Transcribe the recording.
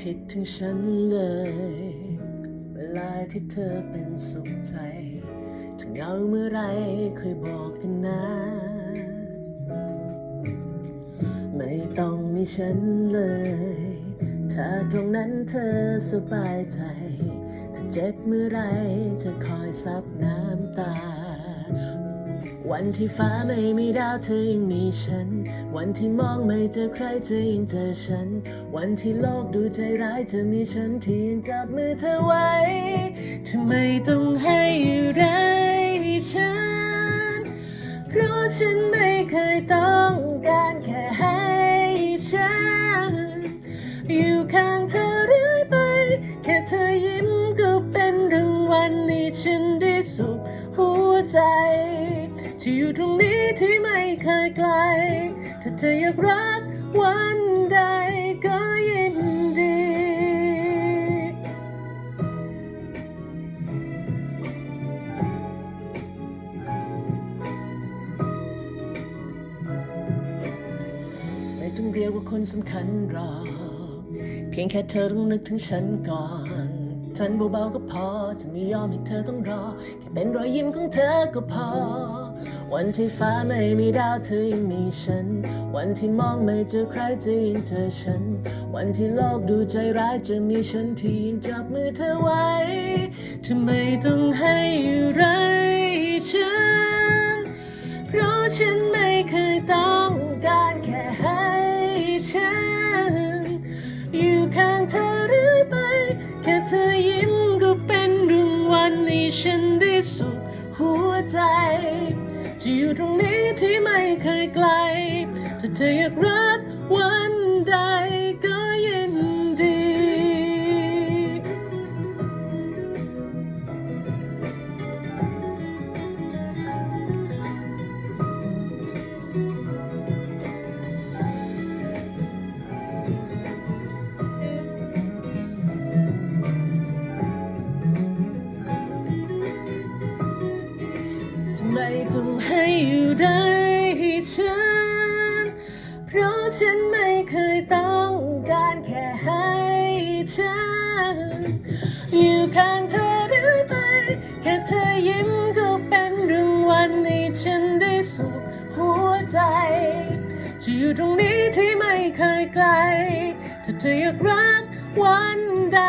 คิดถึงฉันเลย เวลาที่เธอเป็นสุขใจถ้าเหงาเมื่อไรเคยบอกกันนะ ไม่ต้องมีฉันเลย ถ้าตรงนั้นเธอสบายใจ ถ้าเจ็บเมื่อไรจะคอยซับน้ำตา วันที่ฟ้าไม่มีดาวเธอยังมีฉัน วันที่มองไม่เจอใครเธอยังเจอฉัน วันที่โลกดูใจร้ายเธอมีฉันที่ยังจับมือเธอไว้ทำไมต้องให้อะไรฉัน เพราะฉันไม่เคยต้องการแค่ให้ฉัน อยู่ข้างเธอเรื่อยไป แค่เธอยิ้มก็เป็นรางวัลให้ฉัน ที่อยู่ตรงนี้ที่ไม่เคยไกล ถ้าเธออยากรักวันใดก็ยินดี ไม่ต้องเรียกว่าคนสำคัญหรอก เพียงแค่เธอต้องนึกถึงฉันก่อน ฉันเบาๆก็พอ จะไม่ยอมให้เธอต้องรอ แค่เป็นรอยยิ้มของเธอก็พอ วันที่ฟ้าไม่มีดาวเธอยังมีฉัน วันที่มองไม่เจอใครจะยังเจอฉัน วันที่โลกดูใจร้ายจะมีฉันที่ยังจับมือเธอไว้ทำไมต้องให้อะไรฉัน เพราะฉันไม่เคยต้องการแค่ให้ฉัน อยู่ข้างเธอเรื่อยไป แค่เธอ ฉันได้สุดหัวใจจะอยู่ตรงนี้ที่ไม่เคยไกลถ้าเธออยากรักวัน ต้องให้อะไรฉัน เพราะฉันไม่เคยต้องการแค่ให้ฉันอยู่ข้างเธอเรื่อไป แค่เธอยิ้มก็เป็นรางวัลให้ฉันได้สุขหัวใจจะอยู่ตรงนี้ที่ไม่เคยไกลถ้าเธออยากรักวันใด